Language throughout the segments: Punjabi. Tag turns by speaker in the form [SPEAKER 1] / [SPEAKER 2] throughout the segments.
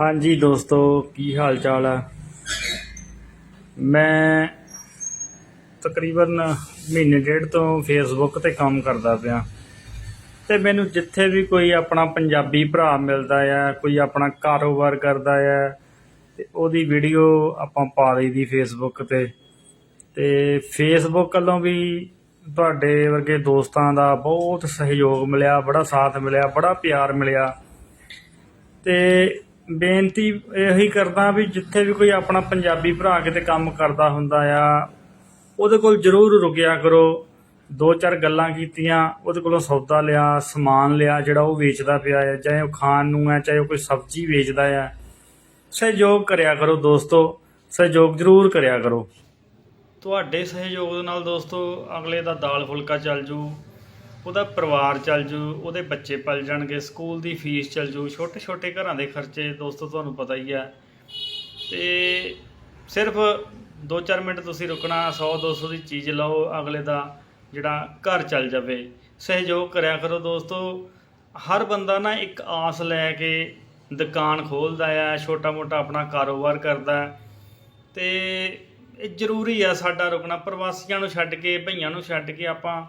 [SPEAKER 1] ਹਾਂਜੀ ਦੋਸਤੋ, ਕੀ ਹਾਲ ਚਾਲ ਹੈ ਮੈਂ ਤਕਰੀਬਨ ਮਹੀਨੇ ਡੇਢ ਤੋਂ ਫੇਸਬੁੱਕ ਤੇ ਕੰਮ ਕਰਦਾ ਪਿਆ। ਤੇ ਮੈਨੂੰ ਜਿੱਥੇ ਵੀ ਕੋਈ ਆਪਣਾ ਪੰਜਾਬੀ ਭਰਾ ਮਿਲਦਾ ਆ, ਕੋਈ ਆਪਣਾ ਕਾਰੋਬਾਰ ਕਰਦਾ ਆ, ਤੇ ਉਹਦੀ ਵੀਡੀਓ ਆਪਾਂ ਪਾ ਦਈਦੀ ਫੇਸਬੁੱਕ ਤੇ। ਤੇ ਫੇਸਬੁੱਕ ਵੱਲੋਂ ਵੀ ਤੁਹਾਡੇ ਵਰਗੇ ਦੋਸਤਾਂ ਦਾ ਬਹੁਤ ਸਹਿਯੋਗ ਮਿਲਿਆ, ਬੜਾ ਸਾਥ ਮਿਲਿਆ, ਬੜਾ ਪਿਆਰ ਮਿਲਿਆ। ਤੇ ਬੇਨਤੀ ਇਹੀ ਕਰਦਾ ਵੀ ਜਿੱਥੇ ਵੀ ਕੋਈ ਆਪਣਾ ਪੰਜਾਬੀ ਭਰਾ ਕਿਤੇ ਕੰਮ ਕਰਦਾ ਹੁੰਦਾ ਆ, ਉਹਦੇ ਕੋਲ ਜ਼ਰੂਰ ਰੁਕਿਆ ਕਰੋ। ਦੋ ਚਾਰ ਗੱਲਾਂ ਕੀਤੀਆਂ, ਉਹਦੇ ਕੋਲੋਂ ਸੌਦਾ ਲਿਆ, ਸਮਾਨ ਲਿਆ, ਜਿਹੜਾ ਉਹ ਵੇਚਦਾ ਪਿਆ ਹੈ ਚਾਹੇ ਉਹ ਖਾਣ ਨੂੰ ਹੈ ਚਾਹੇ ਉਹ ਕੋਈ ਸਬਜ਼ੀ ਵੇਚਦਾ ਹੈ ਸਹਿਯੋਗ ਕਰਿਆ ਕਰੋ ਦੋਸਤੋ, ਸਹਿਯੋਗ ਜ਼ਰੂਰ ਕਰਿਆ ਕਰੋ। ਤੁਹਾਡੇ ਸਹਿਯੋਗ ਦੇ ਨਾਲ ਦੋਸਤੋ, ਅਗਲੇ ਦਾ ਦਾਲ ਫੁਲਕਾ ਚੱਲ ਜੂ। ਉਹਦਾ ਪਰਿਵਾਰ ਚੱਲ ਜੂ, ਉਹਦੇ ਬੱਚੇ ਪਲ ਜਾਣਗੇ, ਸਕੂਲ ਦੀ ਫੀਸ ਚੱਲ ਜੂ ਛੋਟੇ ਛੋਟੇ ਘਰਾਂ ਦੇ ਖਰਚੇ ਦੋਸਤੋ ਤੁਹਾਨੂੰ ਪਤਾ ਹੀ ਹੈ ਤੇ ਸਿਰਫ 2-4 ਮਿੰਟ ਤੁਸੀਂ ਰੁਕਣਾ 100-200 ਦੀ ਚੀਜ਼ ਲਓ ਅਗਲੇ ਦਾ, ਜਿਹੜਾ ਘਰ ਚੱਲ ਜਾਵੇ। ਸਹਿਯੋਗ ਕਰਿਆ ਕਰੋ ਦੋਸਤੋ। ਹਰ ਬੰਦਾ ਨਾ ਇੱਕ ਆਸ ਲੈ ਕੇ ਦੁਕਾਨ ਖੋਲਦਾ ਆ, ਛੋਟਾ-ਮੋਟਾ ਆਪਣਾ ਕਾਰੋਬਾਰ ਕਰਦਾ। ਹੈ ਤੇ ਇਹ ਜ਼ਰੂਰੀ ਆ ਸਾਡਾ ਰੁਕਣਾ, ਪ੍ਰਵਾਸੀਆਂ ਨੂੰ ਛੱਡ ਕੇ, ਭਈਆਂ ਨੂੰ ਛੱਡ ਕੇ ਆਪਾਂ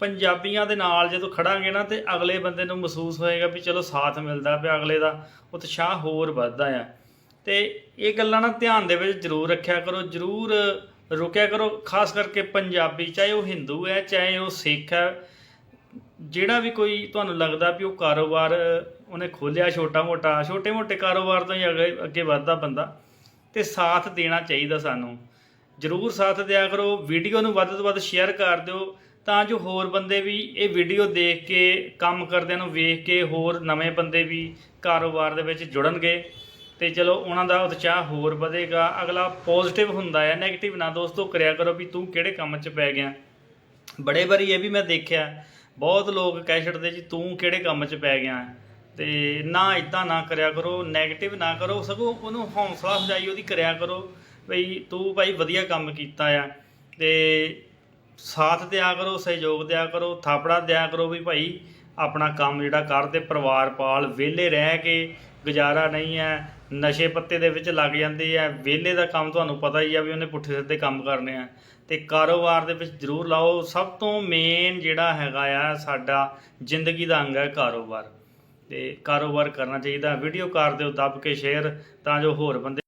[SPEAKER 1] ਪੰਜਾਬੀਆਂ ਦੇ ਨਾਲ ਜਦੋਂ ਖੜਾਂਗੇ ਨਾ ਤੇ ਅਗਲੇ ਬੰਦੇ ਨੂੰ ਮਹਿਸੂਸ ਹੋਏਗਾ ਵੀ ਚਲੋ ਸਾਥ ਮਿਲਦਾ ਪਿਆ ਅਗਲੇ ਦਾ ਉਤਸ਼ਾਹ ਹੋਰ ਵੱਧਦਾ ਆ। ਤੇ ਇਹ ਗੱਲਾਂ ਨਾ ਧਿਆਨ ਦੇ ਵਿੱਚ ਜ਼ਰੂਰ ਰੱਖਿਆ ਕਰੋ, ਜ਼ਰੂਰ ਰੁਕਿਆ ਕਰੋ, ਖਾਸ ਕਰਕੇ ਪੰਜਾਬੀ, ਚਾਹੇ ਉਹ ਹਿੰਦੂ ਹੈ, ਚਾਹੇ ਉਹ ਸਿੱਖ ਹੈ, ਜਿਹੜਾ ਵੀ ਕੋਈ ਤੁਹਾਨੂੰ ਲੱਗਦਾ ਵੀ ਉਹ ਕਾਰੋਬਾਰ ਉਹਨੇ ਖੋਲਿਆ ਛੋਟਾ ਮੋਟਾ, ਛੋਟੇ ਮੋਟੇ ਕਾਰੋਬਾਰ ਤੋਂ ਹੀ ਅੱਗੇ ਅੱਗੇ ਵੱਧਦਾ ਬੰਦਾ, ਤੇ ਸਾਥ ਦੇਣਾ ਚਾਹੀਦਾ ਸਾਨੂੰ। ਜਰੂਰ ਸਾਥ ਦਿਆ ਕਰੋ, ਵੀਡੀਓ ਨੂੰ ਵੱਧ ਤੋਂ ਵੱਧ ਸ਼ੇਅਰ ਕਰ ਦਿਓ ਤਾਂ ਜੋ ਹੋਰ ਬੰਦੇ ਵੀ ਇਹ ਵੀਡੀਓ ਦੇਖ ਕੇ, ਕੰਮ ਕਰਦਿਆਂ ਨੂੰ ਵੇਖ ਕੇ ਹੋਰ ਨਵੇਂ ਬੰਦੇ ਵੀ ਕਾਰੋਬਾਰ ਦੇ ਵਿੱਚ ਜੁੜਨਗੇ। ਤੇ ਚਲੋ, ਉਹਨਾਂ ਦਾ ਉਤਸ਼ਾਹ ਹੋਰ ਵਧੇਗਾ। ਅਗਲਾ ਪੋਜ਼ਿਟਿਵ ਹੁੰਦਾ ਹੈ 네ਗੇਟਿਵ ਨਾ ਦੋਸਤੋ, ਕਰਿਆ ਕਰੋ ਵੀ ਤੂੰ ਕਿਹੜੇ ਕੰਮ 'ਚ ਪੈ ਗਿਆ। ਬੜੇ ਵਾਰੀ ਇਹ ਵੀ ਮੈਂ ਦੇਖਿਆ, ਬਹੁਤ ਲੋਕ ਕਹਿ ਛੱਡਦੇ ਜੀ, ਤੂੰ ਕਿਹੜੇ ਕੰਮ 'ਚ ਪੈ ਗਿਆ। ਤੇ ਨਾ ਇਦਾਂ ਨਾ ਕਰਿਆ ਕਰੋ 네ਗੇਟਿਵ ਨਾ ਕਰੋ, ਸਗੋਂ ਉਹਨੂੰ ਹੌਸਲਾ ਅਫਜ਼ਾਈ ਉਹਦੀ ਕਰਿਆ ਕਰੋ ਬਈ ਤੂੰ ਭਾਈ ਵਧੀਆ ਕੰਮ ਕੀਤਾ ਆ। ਤੇ ਸਾਥ ਦਿਆ ਕਰੋ, ਸਹਿਯੋਗ ਦਿਆ ਕਰੋ, ਥਾਪੜਾ ਦਿਆ ਕਰੋ ਵੀ ਭਾਈ ਆਪਣਾ ਕੰਮ ਜਿਹੜਾ ਕਰ ਤੇ ਪਰਿਵਾਰ ਪਾਲ ਵਿਹਲੇ ਰਹਿ ਕੇ ਗੁਜ਼ਾਰਾ ਨਹੀਂ ਹੈ, ਨਸ਼ੇ ਪੱਤੇ ਦੇ ਵਿੱਚ ਲੱਗ ਜਾਂਦੇ ਆ, ਵਿਹਲੇ ਦਾ ਕੰਮ ਤੁਹਾਨੂੰ ਪਤਾ ਹੀ ਆ ਵੀ ਉਹਨੇ ਪੁੱਠੇ ਸਿੱਧੇ ਕੰਮ ਕਰਨੇ ਆ। ਤੇ ਕਾਰੋਬਾਰ ਦੇ ਵਿੱਚ ਜ਼ਰੂਰ ਲਾਓ, ਸਭ ਤੋਂ ਮੇਨ ਜਿਹੜਾ ਹੈਗਾ ਆ ਸਾਡਾ ਜ਼ਿੰਦਗੀ ਦਾ ਅੰਗ ਹੈ ਕਾਰੋਬਾਰ। ਤੇ ਕਾਰੋਬਾਰ ਕਰਨਾ ਚਾਹੀਦਾ ਵੀਡੀਓ ਕਰ ਦਿਓ, ਦੱਬ ਕੇ ਸ਼ੇਅਰ ਤਾਂ ਜੋ ਹੋਰ ਬੰਦੇ